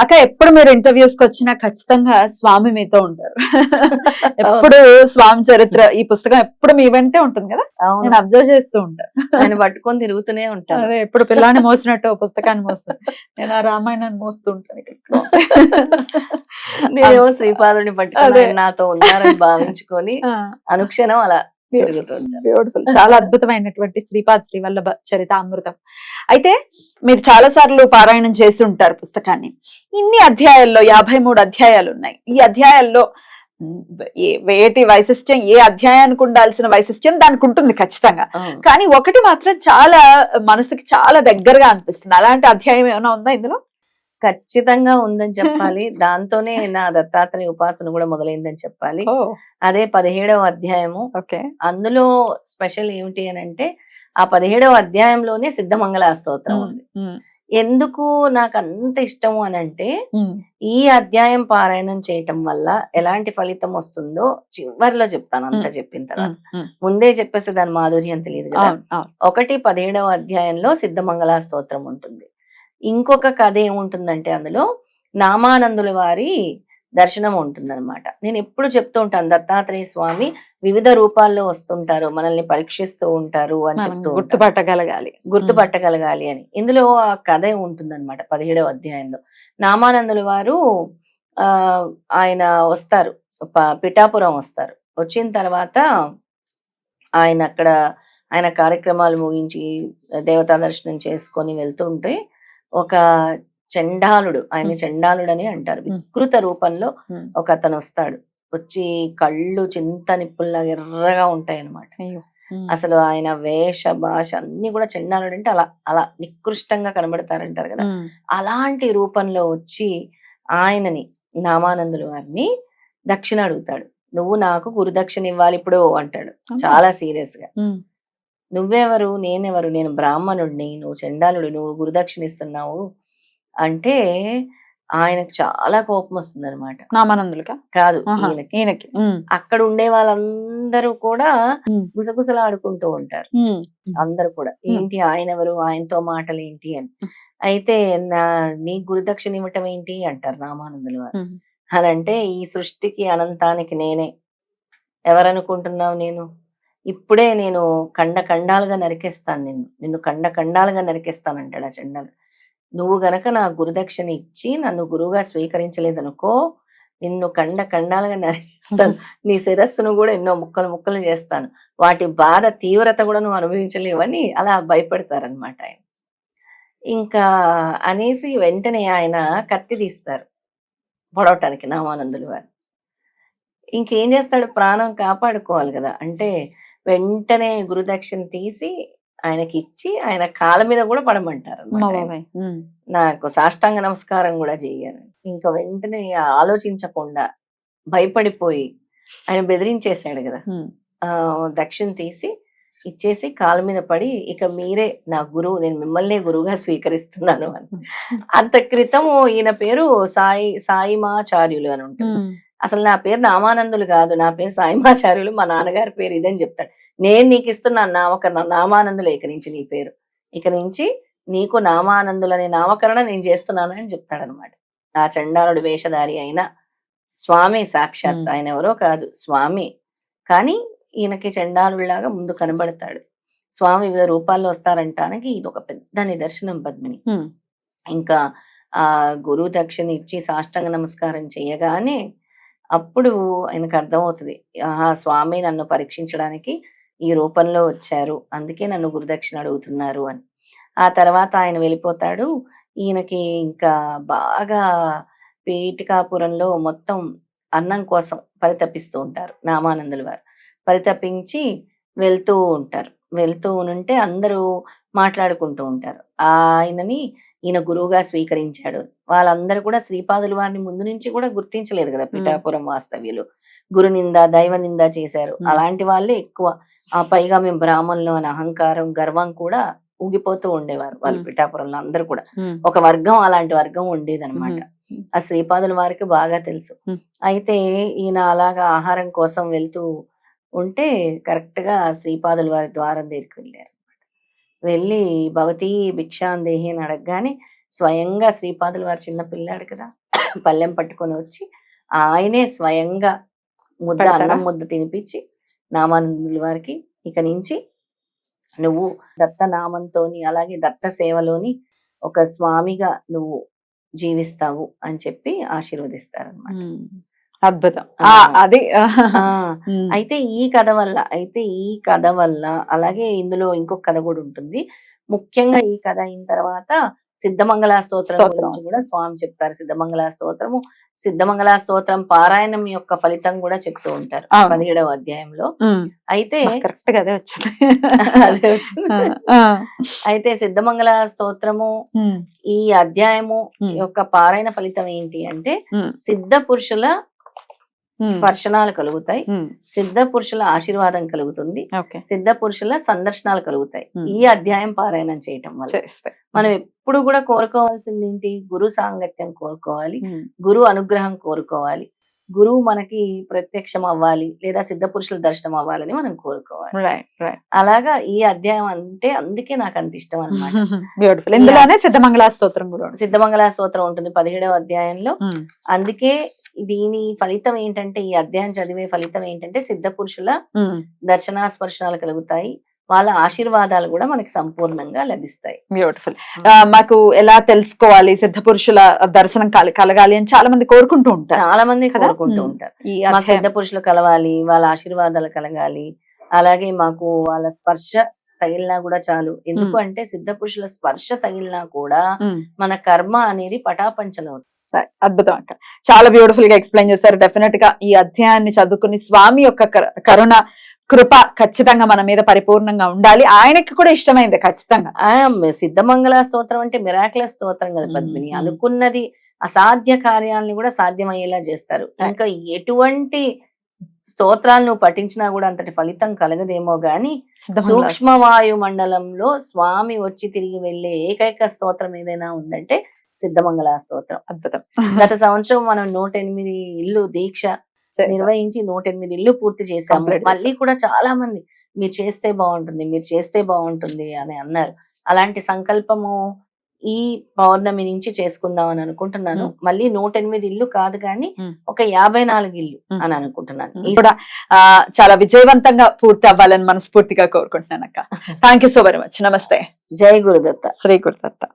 అక్క ఎప్పుడు మీరు ఇంటర్వ్యూస్కి వచ్చినా ఖచ్చితంగా స్వామి మీతో ఉంటారు. ఎప్పుడు స్వామి చరిత్ర ఈ పుస్తకం ఎప్పుడు మీ వెంటే ఉంటుంది కదా? నేను అబ్జర్వ్ చేస్తూ ఉంటాను ఆయన పట్టుకొని తిరుగుతూనే ఉంటాను. అదే ఎప్పుడు పిల్లాన్ని మోసినట్టు పుస్తకాన్ని మోస్తాను నేను ఆ రామాయణాన్ని మోస్తూ ఉంటాను. నేనేమో శ్రీపాదుని పట్టుకొని నాతో ఉన్నారని భావించుకొని అనుక్షణం అలా బ్యూటిఫుల్ చాలా అద్భుతమైనటువంటి శ్రీపాద్ శ్రీవల్లభ చరితామృతం. అయితే మీరు చాలా సార్లు పారాయణం చేసి ఉంటారు పుస్తకాన్ని. ఇన్ని అధ్యాయాల్లో యాభై మూడు అధ్యాయాలు ఉన్నాయి ఈ అధ్యాయాల్లో వేటి వైశిష్ట్యం ఏ అధ్యాయానికి ఉండాల్సిన వైశిష్ట్యం దానికి ఉంటుంది ఖచ్చితంగా. కానీ ఒకటి మాత్రం చాలా మనసుకి చాలా దగ్గరగా అనిపిస్తుంది. అలాంటి అధ్యాయం ఏమైనా ఉందా ఇందులో? ఖచ్చితంగా ఉందని చెప్పాలి. దాంతోనే నా దత్తాత్రేయ ఉపాసన కూడా మొదలైందని చెప్పాలి. అదే పదిహేడవ అధ్యాయము. ఓకే. అందులో స్పెషల్ ఏమిటి అని అంటే ఆ పదిహేడవ అధ్యాయంలోనే సిద్ధమంగళ స్తోత్రం ఉంది. ఎందుకు నాకు అంత ఇష్టము అని అంటే ఈ అధ్యాయం పారాయణం చేయటం వల్ల ఎలాంటి ఫలితం వస్తుందో చివరిలో చెప్తాను అంత. చెప్పిన తర్వాత. ముందే చెప్పేస్తే దాని మాధుర్యం తెలియదు కదా. ఒకటి పదిహేడవ అధ్యాయంలో సిద్ధమంగళ స్తోత్రం ఉంటుంది. ఇంకొక కథ ఏముంటుందంటే అందులో నామానందుల వారి దర్శనం ఉంటుందన్నమాట. నేను ఎప్పుడు చెప్తూ ఉంటాను దత్తాత్రేయ స్వామి వివిధ రూపాల్లో వస్తుంటారు మనల్ని పరీక్షిస్తూ ఉంటారు అని చెప్తూ. గుర్తుపట్టగలగాలి. గుర్తుపట్టగలగాలి అని. ఇందులో ఆ కథ ఉంటుందన్నమాట పదిహేడవ అధ్యాయంలో. నామానందుల వారు ఆ ఆయన వస్తారు పిఠాపురం వస్తారు. వచ్చిన తర్వాత ఆయన అక్కడ ఆయన కార్యక్రమాలు ముగించి దేవతా దర్శనం చేసుకొని వెళ్తుంటే ఒక చండాలుడు ఆయన. చండాలుడు అని అంటారు. వికృత రూపంలో. ఒక అతను వస్తాడు వచ్చి కళ్ళు చింత నిప్పుల్లాగా ఎర్రగా ఉంటాయి అన్నమాట అయ్యో అసలు ఆయన వేష భాష అన్ని కూడా చెండాలుడు అంటే అలా అలా నికృష్టంగా కనబడతారంటారు కదా. అలాంటి రూపంలో వచ్చి ఆయనని నామానందుల వారిని దక్షిణ అడుగుతాడు. నువ్వు నాకు గురుదక్షిణ ఇవ్వాలి ఇప్పుడు అంటాడు. చాలా సీరియస్గా నువ్వెవరు? నేనెవరు? నేను బ్రాహ్మణుడిని నువ్వు చండాలుడు నువ్వు గురుదక్షిణ ఇస్తున్నావు అంటే ఆయనకు చాలా కోపం వస్తుంది అనమాట కాదు ఈయనకి అక్కడ ఉండే వాళ్ళందరూ కూడా. గుసగుసలాడుకుంటూ ఉంటారు. అందరూ కూడా. ఏంటి ఆయన ఎవరు ఆయనతో మాటలు ఏంటి అని అయితే నా నీ గురుదక్షిణ ఇవ్వటం ఏంటి అంటారు రామానందులు వారు. అని అంటే ఈ సృష్టికి అనంతానికి నేనే. ఎవరనుకుంటున్నావు నేను? ఇప్పుడే నేను కండ కండాలుగా నరికేస్తాను నిన్ను. నిన్ను కండ కండాలుగా నరికేస్తాను అంటాడు ఆ చండాలు నువ్వు గనక నా గురుదక్షిణ ఇచ్చి నన్ను గురువుగా స్వీకరించలేదనుకో నిన్ను కండ కండాలుగా నరికేస్తాను. నీ శిరస్సును కూడా ఎన్నో ముక్కలు ముక్కలు చేస్తాను. వాటి బాధ తీవ్రత కూడా నువ్వు అనుభవించలేవని అలా భయపెడతారనమాట ఆయన. ఇంకా అనేసి వెంటనే ఆయన కత్తి తీస్తారు పొడవటానికి నామానందులు వారు. ఇంకేం చేస్తాడు? ప్రాణం కాపాడుకోవాలి కదా. అంటే వెంటనే గురుదక్షిణ తీసి ఆయనకి ఇచ్చి ఆయన కాళ్ళ మీద కూడా పడమంటారు. నాకు సాష్టాంగ నమస్కారం కూడా చెయ్యాను. ఇంకా వెంటనే ఆలోచించకుండా భయపడిపోయి ఆయన బెదిరించేశాడు కదా. ఆ దక్షిణ తీసి ఇచ్చేసి కాళ్ళ మీద పడి ఇక మీరే నా గురువు నేను మిమ్మల్నే గురువుగా స్వీకరిస్తున్నాను అని. అంత క్రితము ఈయన పేరు సాయి సాయిమాచార్యులు అని ఉంటుంది. అసలు నా పేరు నామానందులు కాదు నా పేరు సాయిమాచార్యులు మా నాన్నగారి పేరు ఇదని చెప్తాడు. నేను నీకు ఇస్తున్నాను నామకరణ నామానందులు ఇక నుంచి నీ పేరు. ఇక నుంచి నీకు నామానందులు అనే నామకరణ నేను చేస్తున్నాను అని చెప్తాడు అనమాట ఆ చండాలుడు వేషధారి అయిన స్వామి సాక్షాత్. ఆయన ఎవరో కాదు స్వామి. కానీ ఈయనకి చండాలుడిలాగా ముందు కనబడతాడు. స్వామి వివిధ రూపాల్లో వస్తారంటానికి ఇది ఒక పెద్ద నిదర్శనం పద్మిని. ఇంకా ఆ గురువు దక్షిణ ఇచ్చి సాష్టాంగ నమస్కారం చేయగానే అప్పుడు ఆయనకు అర్థమవుతుంది. ఆహా స్వామి నన్ను పరీక్షించడానికి ఈ రూపంలో వచ్చారు. అందుకే నన్ను గురుదక్షిణ అడుగుతున్నారు అని. ఆ తర్వాత ఆయన వెళ్ళిపోతాడు. ఈయనకి ఇంకా బాగా పీఠికాపురంలో మొత్తం అన్నం కోసం పరితపిస్తూ ఉంటారు. నామానందుల వారు. పరితపించి వెళ్తూ ఉంటారు. వెళ్తూ ఉంటే అందరూ మాట్లాడుకుంటూ ఉంటారు. ఆయనని ఈయన గురువుగా స్వీకరించాడు. వాళ్ళందరూ కూడా శ్రీపాదుల వారిని ముందు నుంచి కూడా గుర్తించలేదు కదా పిఠాపురం వాస్తవ్యులు. గురు నింద దైవ నింద చేశారు. అలాంటి వాళ్ళే ఎక్కువ. ఆ పైగా మేము బ్రాహ్మణులు అని అహంకారం గర్వం కూడా ఊగిపోతూ ఉండేవారు వాళ్ళు. పిఠాపురంలో అందరూ కూడా. ఒక వర్గం అలాంటి వర్గం ఉండేదన్నమాట. ఉమ్, ఆ శ్రీపాదుల వారికి బాగా తెలుసు. అయితే ఈయన అలాగా ఆహారం కోసం వెళ్తూ ఉంటే కరెక్ట్గా శ్రీపాదుల వారి ద్వారం దగ్గరికి వెళ్ళారు వెళ్ళి భవతి భిక్షాందేహి అని అడగగానే స్వయంగా శ్రీపాదుల వారు చిన్న పిల్లాడు కదా పళ్ళెం పట్టుకొని వచ్చి ఆయనే స్వయంగా ముద్ద? అన్నం ముద్ద తినిపించి నామానందుల వారికి ఇక నుంచి నువ్వు దత్త నామంతోని అలాగే దత్త సేవలోని ఒక స్వామిగా నువ్వు జీవిస్తావు అని చెప్పి ఆశీర్వదిస్తారనమాట. అద్భుతం. అది అయితే ఈ కథ వల్ల అయితే ఈ కథ వల్ల అలాగే ఇందులో ఇంకొక కథ కూడా ఉంటుంది. ముఖ్యంగా ఈ కథ అయిన తర్వాత సిద్ధమంగళ స్తోత్రం. గురించి కూడా స్వామి చెప్తారు. సిద్ధమంగళ స్తోత్రము సిద్ధమంగళ స్తోత్రం పారాయణం యొక్క ఫలితం కూడా చెప్తూ ఉంటారు. పదిహేడవ అధ్యాయంలో. అయితే కరెక్ట్గా అదే వచ్చింది. అదే వచ్చింది. అయితే సిద్ధమంగళ స్తోత్రము ఈ అధ్యాయము యొక్క పారాయణ ఫలితం ఏంటి అంటే సిద్ధ పురుషుల స్పర్శనాలు కలుగుతాయి. సిద్ధ పురుషుల ఆశీర్వాదం కలుగుతుంది. సిద్ధ పురుషుల సందర్శనాలు కలుగుతాయి. ఈ అధ్యాయం పారాయణం చేయటం వల్ల. మనం ఎప్పుడు కూడా కోరుకోవాల్సింది ఏంటి గురు సాంగత్యం కోరుకోవాలి. గురు అనుగ్రహం కోరుకోవాలి. గురువు మనకి ప్రత్యక్షం అవ్వాలి లేదా సిద్ధ పురుషుల దర్శనం అవ్వాలని మనం కోరుకోవాలి. అలాగా ఈ అధ్యాయం అంటే అందుకే నాకు అంత ఇష్టం అన్నమాట. బ్యూటిఫుల్ ఇందులోనే సిద్ధమంగళ స్తోత్రం కూడా. సిద్ధమంగళ స్తోత్రం ఉంటుంది పదిహేడవ అధ్యాయంలో. అందుకే దీని ఫలితం ఏంటంటే ఈ అధ్యాయం చదివే ఫలితం ఏంటంటే సిద్ధ పురుషుల దర్శన స్పర్శనాలు కలుగుతాయి. వాళ్ళ ఆశీర్వాదాలు కూడా మనకి సంపూర్ణంగా లభిస్తాయి. బ్యూటిఫుల్ మాకు ఎలా తెలుసుకోవాలి సిద్ధ పురుషుల దర్శనం కల- కలగాలి అని చాలా మంది కోరుకుంటూ ఉంటారు. చాలా మంది? కోరుకుంటూ. ఉంటారు. మాకు సిద్ధ పురుషులు కలవాలి వాళ్ళ ఆశీర్వాదాలు కలగాలి. అలాగే మాకు వాళ్ళ స్పర్శ తగిలినా కూడా చాలు. ఎందుకు. అంటే సిద్ధ పురుషుల స్పర్శ తగిలినా కూడా మన కర్మ అనేది పటాపంచలం అవుతుంది. సరే, అద్భుతం అక్క చాలా బ్యూటిఫుల్గా ఎక్స్ప్లెయిన్ చేశారు. డెఫినెట్గా ఈ అధ్యాయాన్ని చదువుకుని స్వామి యొక్క కర- కరుణ కృప ఖచ్చితంగా మన మీద పరిపూర్ణంగా ఉండాలి. ఆయనకి కూడా ఇష్టమైంది ఖచ్చితంగా. సిద్ధమంగళ స్తోత్రం అంటే మిరాక్లస్ స్తోత్రం కదా. పద్మిని. అనుకున్నది అసాధ్య కార్యాలని కూడా సాధ్యమయ్యేలా చేస్తారు. ఇంకా ఎటువంటి స్తోత్రాలు నువ్వు పఠించినా కూడా అంతటి ఫలితం కలగదేమో గాని సిద్ధమంగళ సూక్ష్మ వాయు మండలంలో స్వామి వచ్చి తిరిగి వెళ్ళే ఏకైక స్తోత్రం ఏదైనా ఉందంటే సిద్ధమంగళ స్తోత్రం. అద్భుతం. గత సంవత్సరం మనం నూట ఎనిమిది ఇల్లు దీక్ష నిర్వహించి నూట ఎనిమిది ఇల్లు పూర్తి చేశాము. మళ్ళీ కూడా చాలా మంది మీరు చేస్తే బాగుంటుంది మీరు చేస్తే బాగుంటుంది అని అన్నారు. అలాంటి సంకల్పము ఈ పౌర్ణమి నుంచి చేసుకుందాం అని అనుకుంటున్నాను. మళ్ళీ నూట ఎనిమిది ఇల్లు కాదు కానీ. ఒక యాభై నాలుగు ఇల్లు. అని అనుకుంటున్నాను. కూడా చాలా విజయవంతంగా పూర్తి అవ్వాలని మనస్ఫూర్తిగా కోరుకుంటున్నాను అక్క. Thank you so very much నమస్తే. జై గురుదత్త. శ్రీ గురుదత్త.